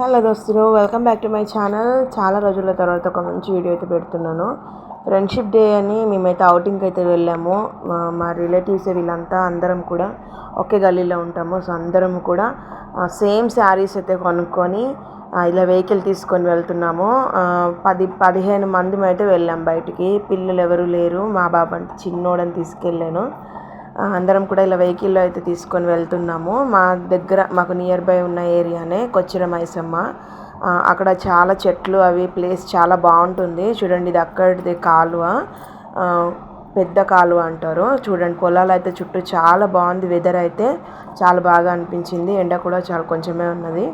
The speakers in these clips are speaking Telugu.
హలో దోస్తులు welcome back to my channel. చాలా రోజుల తర్వాత ఒక మంచి వీడియో అయితే పెడుతున్నాను. ఫ్రెండ్షిప్ డే అని మేమైతే అవుటింగ్కి అయితే వెళ్ళాము. మా రిలేటివ్స్ వీళ్ళంతా అందరం కూడా ఒకే గల్లీలో ఉంటాము. సో అందరం కూడా సేమ్ శారీస్ అయితే కొనుక్కొని ఇలా వెహికల్ తీసుకొని వెళ్తున్నాము. పది పదిహేను మంది అయితే వెళ్ళాం బయటికి. పిల్లలు ఎవరు లేరు. మా బాబు అంటే చిన్నోడని తీసుకెళ్ళాను. అందరం కూడా ఇలా వెహికల్లో అయితే తీసుకొని వెళ్తున్నాము. మా దగ్గర మాకు నియర్ బై ఉన్న ఏరియానే కొచ్చిర మైసమ్మ. అక్కడ చాలా చెట్లు అవి ప్లేస్ చాలా బాగుంటుంది. చూడండి ఇది అక్కడిది కాలువ. పెద్ద కాలువ అంటారు. చూడండి పొలాలు అయితే చుట్టూ చాలా బాగుంది. వెదర్ అయితే చాలా బాగా అనిపించింది. ఎండ కూడా చాలా కొంచెమే ఉన్నది.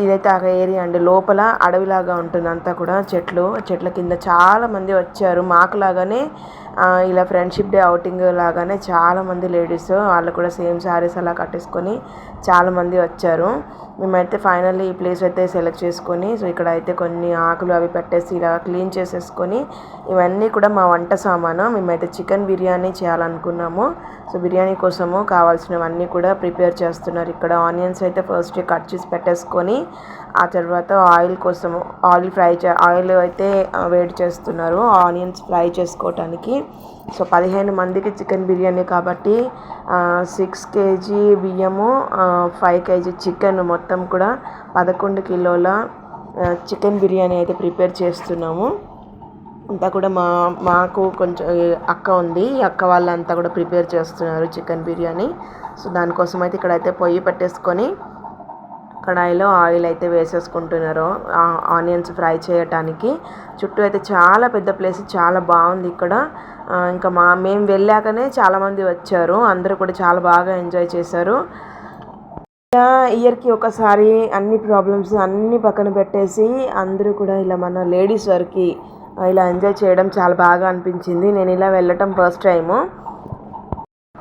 ఇదైతే ఆ ఏరియా అండి. లోపల అడవిలాగా ఉంటుంది అంతా కూడా చెట్లు. చెట్ల కింద చాలామంది వచ్చారు. మాకు లాగానే ఇలా ఫ్రెండ్షిప్ డే అవుటింగ్ లాగానే చాలామంది లేడీస్ వాళ్ళు కూడా సేమ్ శారీస్ అలా కట్టేసుకొని చాలామంది వచ్చారు. మేమైతే ఫైనల్లీ ఈ ప్లేస్ అయితే సెలెక్ట్ చేసుకొని సో ఇక్కడ అయితే కొన్ని ఆకులు అవి పెట్టేసి ఇలా క్లీన్ చేసేసుకొని ఇవన్నీ కూడా మా వంట సామాను. మేమైతే చికెన్ బిర్యానీ చేయాలనుకున్నాము. సో బిర్యానీ కోసము కావాల్సినవన్నీ కూడా ప్రిపేర్ చేస్తున్నారు. ఇక్కడ ఆనియన్స్ అయితే ఫస్ట్ కట్ చేసి పెట్టేసుకొని ఆ తర్వాత ఆయిల్ కోసము ఆయిల్ ఫ్రై చే ఆయిల్ అయితే వేడి చేస్తున్నారు. ఆనియన్స్ ఫ్రై చేసుకోవటానికి సో పదిహేను మందికి చికెన్ బిర్యానీ కాబట్టి సిక్స్ కేజీ బియ్యము ఫైవ్ కేజీ చికెన్ మొత్తం కూడా పదకొండు కిలోల చికెన్ బిర్యానీ అయితే ప్రిపేర్ చేస్తున్నాము. అంతా కూడా మా మాకు కొంచెం అక్క ఉంది. ఈ అక్క వాళ్ళంతా కూడా ప్రిపేర్ చేస్తున్నారు చికెన్ బిర్యానీ. సో దానికోసం అయితే ఇక్కడైతే పొయ్యి పెట్టేసుకొని కడాయిలో ఆయిల్ అయితే వేసేసుకుంటున్నారు. ఆనియన్స్ ఫ్రై చేయటానికి. చుట్టూ అయితే చాలా పెద్ద ప్లేస్ చాలా బాగుంది ఇక్కడ. ఇంకా మా మేము వెళ్ళాకనే చాలామంది వచ్చారు. అందరూ కూడా చాలా బాగా ఎంజాయ్ చేశారు. ఇలా ఇయర్కి ఒకసారి అన్ని ప్రాబ్లమ్స్ అన్ని పక్కన పెట్టేసి అందరూ కూడా ఇలా మన లేడీస్ వరకు ఇలా ఎంజాయ్ చేయడం చాలా బాగా అనిపించింది. నేను ఇలా వెళ్ళటం ఫస్ట్ టైము.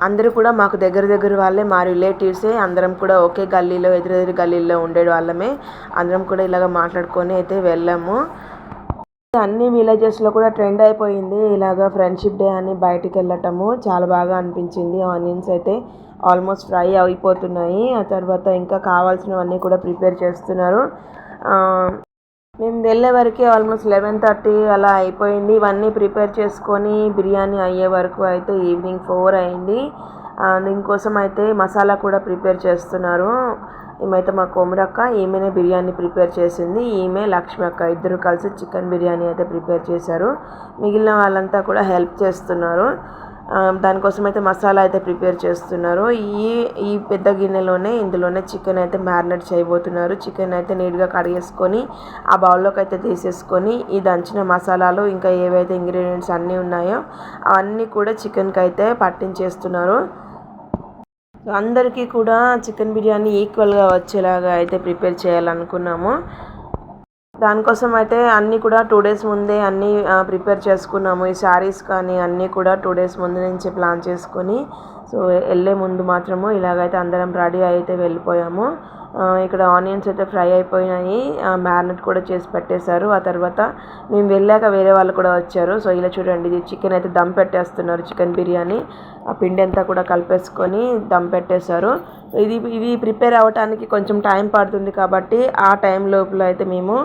అందరూ కూడా మాకు దగ్గర దగ్గర వాళ్ళే మా రిలేటివ్సే అందరం కూడా ఒకే గల్లీలో ఎదురెదురు గల్లీలో ఉండే వాళ్ళమే. అందరం కూడా ఇలాగ మాట్లాడుకొని అయితే వెళ్ళాము. అన్ని విలేజెస్లో కూడా ట్రెండ్ అయిపోయింది. ఇలాగ ఫ్రెండ్షిప్ డే అని బయటికి వెళ్ళటము చాలా బాగా అనిపించింది. ఆనియన్స్ అయితే ఆల్మోస్ట్ ఫ్రై అయిపోతున్నాయి. ఆ తర్వాత ఇంకా కావాల్సినవన్నీ కూడా ప్రిపేర్ చేస్తున్నారు. మేము వెళ్ళే వరకే ఆల్మోస్ట్ లెవెన్ థర్టీ అలా అయిపోయింది. ఇవన్నీ ప్రిపేర్ చేసుకొని బిర్యానీ అయ్యే వరకు అయితే ఈవినింగ్ ఫోర్ అయింది. దీనికోసం అయితే మసాలా కూడా ప్రిపేర్ చేస్తున్నారు. ఈమెయితే మా కోమరక్క ఈమెనే బిర్యానీ ప్రిపేర్ చేసింది. ఈమె లక్ష్మి అక్క ఇద్దరు కలిసి చికెన్ బిర్యానీ అయితే ప్రిపేర్ చేశారు. మిగిలిన వాళ్ళంతా కూడా హెల్ప్ చేస్తున్నారు. దానికోసం అయితే మసాలా అయితే ప్రిపేర్ చేస్తున్నారు. ఈ ఈ పెద్ద గిన్నెలోనే ఇందులోనే చికెన్ అయితే మ్యారినేట్ చేయబోతున్నారు. చికెన్ అయితే నీట్గా కడిగేసుకొని ఆ బౌల్లోకి అయితే తీసేసుకొని ఈ దంచిన మసాలాలు ఇంకా ఏవైతే ఇంగ్రీడియంట్స్ అన్నీ ఉన్నాయో అవన్నీ కూడా చికెన్కి అయితే పట్టించేస్తున్నారు. అందరికీ కూడా చికెన్ బిర్యానీ ఈక్వల్గా వచ్చేలాగా అయితే ప్రిపేర్ చేయాలనుకున్నాము. దానికోసం అయితే అన్నీ కూడా టూ డేస్ ముందే అన్నీ ప్రిపేర్ చేసుకున్నాము. ఈ శారీస్ కానీ అన్నీ కూడా టూ డేస్ ముందు నుంచి ప్లాన్ చేసుకొని సో వెళ్ళే ముందు మాత్రము ఇలాగైతే అందరం రెడీ అయితే వెళ్ళిపోయాము. ఇక్కడ ఆనియన్స్ అయితే ఫ్రై అయిపోయినాయి. మ్యారినేట్ కూడా చేసి పెట్టేశారు. ఆ తర్వాత మేము వెళ్ళాక వేరే వాళ్ళు కూడా వచ్చారు. సో ఇలా చూడండి ఇది చికెన్ అయితే దమ్ పెట్టేస్తున్నారు చికెన్ బిర్యానీ. ఆ పిండి అంతా కూడా కలిపేసుకొని దమ్ పెట్టేశారు. సో ఇది ఇది ప్రిపేర్ అవ్వటానికి కొంచెం టైం పడుతుంది కాబట్టి ఆ టైం లోపల అయితే మేము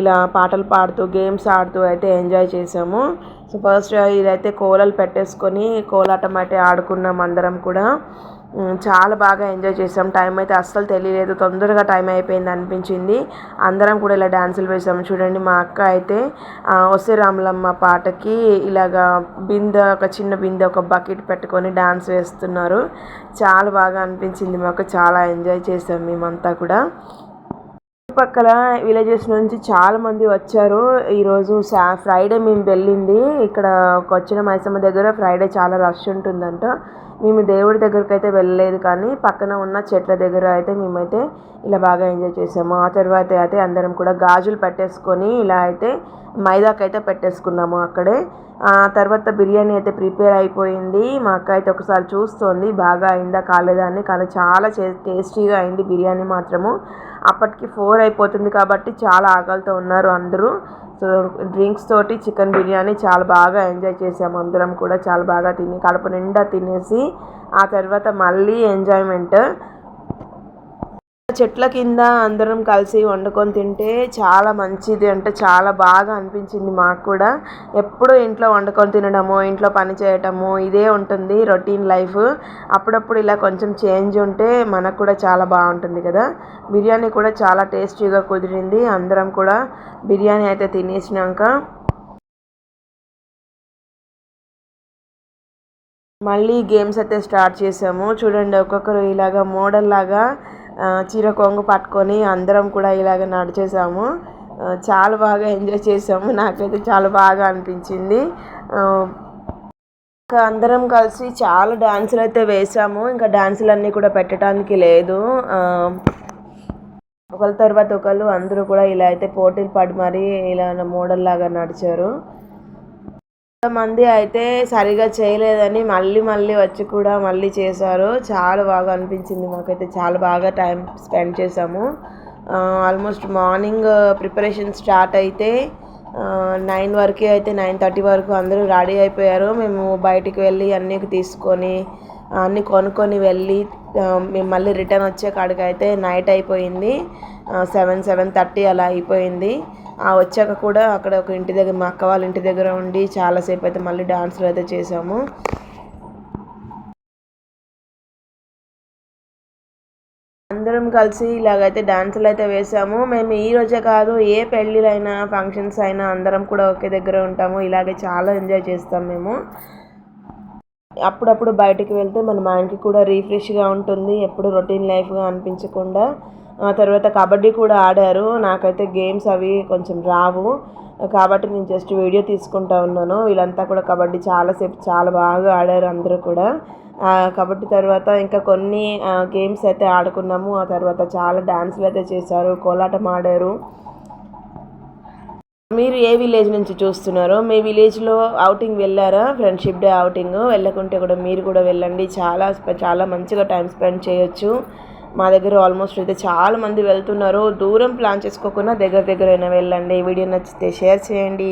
ఇలా పాటలు పాడుతూ గేమ్స్ ఆడుతూ అయితే ఎంజాయ్ చేసాము. సో ఫస్ట్ ఇదైతే కోలలు పెట్టేసుకొని కోలాటం అయితే ఆడుకున్నాం అందరం కూడా. చాలా బాగా ఎంజాయ్ చేసాం. టైం అయితే అస్సలు తెలియలేదు. తొందరగా టైం అయిపోయింది అనిపించింది. అందరం కూడా ఇలా డ్యాన్సులు వేసాము చూడండి మా అక్క అయితే వస్తే రాములమ్మ పాటకి ఇలాగా బిందె ఒక చిన్న బిందె ఒక బకెట్ పెట్టుకొని డ్యాన్స్ వేస్తున్నారు. చాలా బాగా అనిపించింది మాకు. చాలా ఎంజాయ్ చేసాం మేమంతా కూడా. చుట్టుపక్కల విలేజెస్ నుంచి చాలా మంది వచ్చారు. ఈరోజు సా ఫ్రైడే మేము వెళ్ళింది. ఇక్కడ వచ్చిన మైసమ్మ దగ్గర ఫ్రైడే చాలా రష్ ఉంటుందంట. మేము దేవుడి దగ్గరికి అయితే వెళ్ళలేదు కానీ పక్కన ఉన్న చెట్ల దగ్గర అయితే మేమైతే ఇలా బాగా ఎంజాయ్ చేసాము. ఆ తర్వాత అయితే అందరం కూడా గాజులు పెట్టేసుకొని ఇలా అయితే మైదాకైతే పెట్టేసుకున్నాము అక్కడే. ఆ తర్వాత బిర్యానీ అయితే ప్రిపేర్ అయిపోయింది. మా అక్క అయితే ఒకసారి చూస్తోంది బాగా అయిందా కాలేదా అని. కానీ చాలా టేస్టీగా అయింది బిర్యానీ మాత్రము. అప్పటికి ఫోర్ అయిపోతుంది కాబట్టి చాలా ఆకలితో ఉన్నారు అందరూ. డ్రింక్స్ తోటి చికెన్ బిర్యానీ చాలా బాగా ఎంజాయ్ చేసాము అందరం కూడా చాలా బాగా తిని కడుపు నిండా తినేసి ఆ తర్వాత మళ్ళీ ఎంజాయ్మెంట్ చెట్ల కింద అందరం కలిసి వండుకొని తింటే చాలా మంచిది అంటే చాలా బాగా అనిపించింది మాకు కూడా. ఎప్పుడు ఇంట్లో వండుకొని తినడము ఇంట్లో పని చేయటము ఇదే ఉంటుంది రొటీన్ లైఫ్. అప్పుడప్పుడు ఇలా కొంచెం చేంజ్ ఉంటే మనకు కూడా చాలా బాగుంటుంది కదా. బిర్యానీ కూడా చాలా టేస్టీగా కుదిరింది. అందరం కూడా బిర్యానీ అయితే తినేసినాక మళ్ళీ గేమ్స్ అయితే స్టార్ట్ చేసాము. చూడండి ఒక్కొక్కరు ఇలాగా మోడల్ లాగా చీర కొంగు పట్టుకొని అందరం కూడా ఇలాగ నడిచేసాము. చాలా బాగా ఎంజాయ్ చేసాము. నాకైతే చాలా బాగా అనిపించింది. ఇంకా అందరం కలిసి చాలా డ్యాన్సులు అయితే వేసాము. ఇంకా డ్యాన్సులు అన్నీ కూడా పెట్టడానికి లేదు. ఒకళ్ళ తర్వాత ఒకళ్ళు అందరూ కూడా ఇలా అయితే పోటీలు పడి మరీ ఇలా మోడల్ లాగా నడిచారు. కొంతమంది అయితే సరిగా చేయలేదని మళ్ళీ మళ్ళీ వచ్చి కూడా మళ్ళీ చేశారు. చాలా బాగా అనిపించింది మాకైతే. చాలా బాగా టైం స్పెండ్ చేసాము ఆల్మోస్ట్ మార్నింగ్ ప్రిపరేషన్ స్టార్ట్ అయితే నైన్ వరకు అయితే నైన్ థర్టీ వరకు అందరూ రెడీ అయిపోయారు. మేము బయటికి వెళ్ళి అన్నీ తీసుకొని అన్నీ కొనుక్కొని వెళ్ళి మేము మళ్ళీ రిటర్న్ వచ్చే కాడికి అయితే నైట్ అయిపోయింది. సెవెన్ సెవెన్ థర్టీ అలా అయిపోయింది. వచ్చాక కూడా అక్కడ ఒక ఇంటి దగ్గర మా అక్క వాళ్ళ ఇంటి దగ్గర ఉండి చాలాసేపు అయితే మళ్ళీ డాన్సులు అయితే చేసాము అందరం కలిసి ఇలాగైతే డాన్సులు అయితే వేసాము మేము ఈ రోజే కాదు ఏ పెళ్ళిళ్ళైనా ఫంక్షన్స్ అయినా అందరం కూడా ఒకే దగ్గర ఉంటాము. ఇలాగే చాలా ఎంజాయ్ చేస్తాం మేము. అప్పుడప్పుడు బయటికి వెళ్తే మన మైండ్కి కూడా రీఫ్రెష్గా ఉంటుంది ఎప్పుడు రొటీన్ లైఫ్గా అనిపించకుండా. ఆ తర్వాత కబడ్డీ కూడా ఆడారు. నాకైతే గేమ్స్ అవి కొంచెం రావు. కాబట్టి నేను జస్ట్ వీడియో తీసుకుంటా ఉన్నాను. వీళ్ళంతా కూడా కబడ్డీ చాలాసేపు చాలా బాగా ఆడారు అందరూ కూడా. కబడ్డీ తర్వాత ఇంకా కొన్ని గేమ్స్ అయితే ఆడుకున్నాము. ఆ తర్వాత చాలా డ్యాన్సులు అయితే చేశారు. కోలాటం ఆడారు. మీరు ఏ విలేజ్ నుంచి చూస్తున్నారో మీ విలేజ్లో అవుటింగ్ వెళ్ళారా? ఫ్రెండ్షిప్ డే అవుటింగ్ వెళ్ళకుంటే కూడా మీరు కూడా వెళ్ళండి. చాలా చాలా మంచిగా టైం స్పెండ్ చేయొచ్చు. మా దగ్గర ఆల్మోస్ట్ అయితే చాలా మంది వెళ్తున్నారు. దూరం ప్లాన్ చేసుకోకుండా దగ్గర దగ్గరైనా వెళ్ళండి. వీడియో నచ్చితే షేర్ చేయండి.